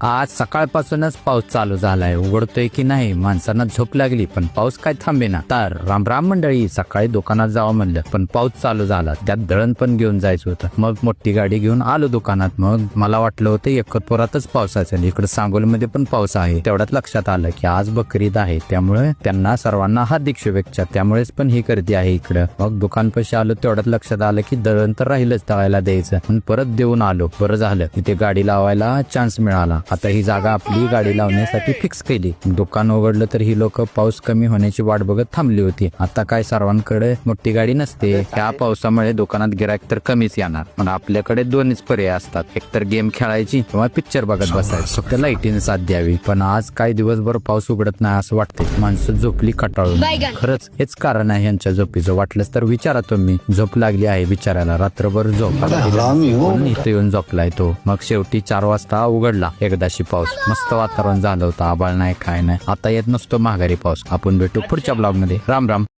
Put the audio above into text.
आज सकाळपासूनच पाऊस चालू झालाय. उघडतोय की नाही? माणसांना झोप लागली पण पाऊस काय थांबेना. तर राम राम मंडळी सकाळी दुकानात जावं म्हणलं पण पाऊस चालू झाला. त्यात दळण पण घेऊन जायचं होतं. मग मोठी गाडी घेऊन आलो दुकानात. मग मला वाटलं होतं एकतपुरातच पाऊस असेल. इकडे सांगोलमध्ये पण पाऊस आहे. तेवढ्यात लक्षात आलं की आज बकरीद आहे. त्यामुळे त्यांना सर्वांना हार्दिक शुभेच्छा. त्यामुळेच पण ही गर्दी आहे इकडं. मग दुकानपाशी आलो तेवढ्यात लक्षात आलं की दळण तर राहिलंच तळायला द्यायचं. पण परत देऊन आलो. बरं झालं. इथे गाडी लावायला चान्स मिळाला. आता ही जागा आपली गाडी लावण्यासाठी फिक्स केली. दुकान उघडलं तर ही लोक पाऊस कमी होण्याची वाट बघत थांबली होती. आता काय सर्वांकडे मोठी गाडी नसते. ह्या पावसामुळे दुकानात गिरायक तर कमीच येणार. पण आपल्याकडे दोनच पर्याय असतात. एकतर गेम खेळायची किंवा पिक्चर बघत बसायचं. फक्त लाईटीने साथ द्यावी. पण आज काय दिवसभर पाऊस उघडत नाही असं वाटतंय. माणसं झोपली कटाळून. खरंच हेच कारण आहे यांच्या झोपीचं. वाटलंच तर विचारा तुम्ही. झोप लागली आहे बिचारायला रात्रभर झोप इथे येऊन झोपलाय तो? मग शेवटी चार वाजता उघडला. एकदाशी पाऊस. मस्त वातावरण झालं होतं. आबाळ नाही काय नाही. आता येत नसतो माघारी पाऊस. आपण भेटू पुढच्या ब्लॉगमध्ये. राम राम.